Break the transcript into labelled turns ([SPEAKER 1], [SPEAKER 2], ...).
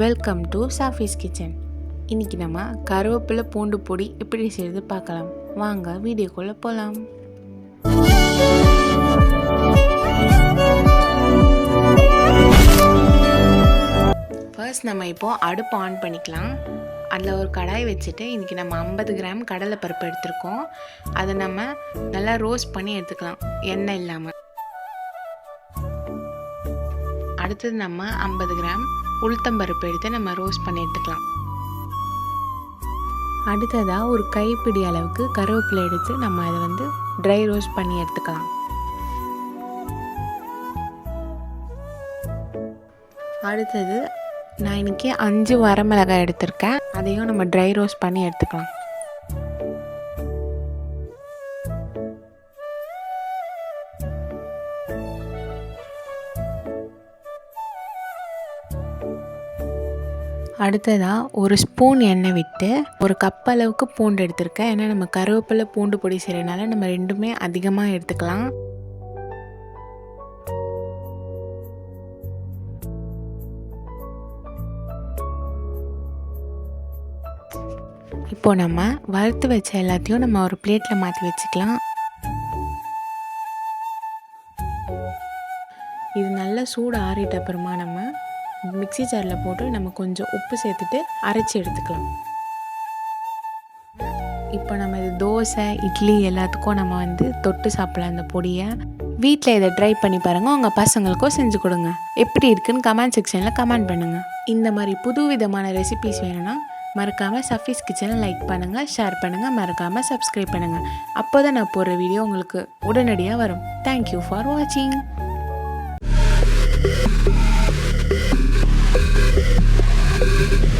[SPEAKER 1] Welcome to சாஃபீஸ் kitchen இன்றைக்கி நம்ம கருவேப்பிலை பூண்டு பொடி எப்படி செய்கிறது பார்க்கலாம். வாங்க வீடியோக்குள்ளே போகலாம் ஃபர்ஸ்ட் நம்ம இப்போது அடுப்பு ஆன் பண்ணிக்கலாம். அதில் ஒரு கடாய் வச்சுட்டு இன்றைக்கி நம்ம ஐம்பது கிராம் கடலை பருப்பு எடுத்திருக்கோம். அதை நம்ம நல்லா ரோஸ்ட் பண்ணி எடுத்துக்கலாம். எண்ணெய் இல்லாமல் அடுத்தது நம்ம ஐம்பது கிராம் உளுத்தம்பருப்பு எடுத்து நம்ம ரோஸ்ட் பண்ணி எடுத்துக்கலாம். அடுத்ததாக ஒரு கைப்பிடி அளவுக்கு கருவேப்பிலை எடுத்து நம்ம அதை வந்து ட்ரை ரோஸ்ட் பண்ணி எடுத்துக்கலாம். அடுத்தது நான் இன்றைக்கி அஞ்சு வரமிளகாய் எடுத்திருக்கேன். அதையும் நம்ம ட்ரை ரோஸ்ட் பண்ணி எடுத்துக்கலாம். அடுத்ததாக ஒரு ஸ்பூன் எண்ணெய் விட்டு ஒரு கப் அளவுக்கு பூண்டு எடுத்திருக்கேன். ஏன்னா நம்ம கருவேப்பிலை பூண்டு பொடி செய்கிறனால நம்ம ரெண்டுமே அதிகமாக எடுத்துக்கலாம். இப்போ நம்ம வறுத்து வச்ச எல்லாத்தையும் நம்ம ஒரு பிளேட்டில் மாற்றி வச்சுக்கலாம். இது நல்லா சூடு ஆறிட்ட அப்புறமா நம்ம மிக்ஸி ஜாரில் போட்டு நம்ம கொஞ்சம் உப்பு சேர்த்துட்டு அரைச்சி எடுத்துக்கலாம். இப்போ நம்ம இது தோசை இட்லி எல்லாத்துக்கும் நம்ம வந்து தொட்டு சாப்பிடலாம் அந்த பொடியை. வீட்டில் இதை ட்ரை பண்ணி பாருங்கள் உங்கள் பசங்களுக்கும் செஞ்சு கொடுங்க. எப்படி இருக்குன்னு கமெண்ட் செக்ஷனில் கமெண்ட் பண்ணுங்கள் இந்த மாதிரி புது விதமான ரெசிபிஸ் வேணும்னா மறக்காமல் சஃபீஸ் கிச்சனை லைக் பண்ணுங்கள் ஷேர் பண்ணுங்கள் மறக்காமல் சப்ஸ்கிரைப் பண்ணுங்கள் அப்போ தான் நான் போடுற வீடியோ உங்களுக்கு உடனடியாக வரும். தேங்க்யூ ஃபார் வாட்சிங்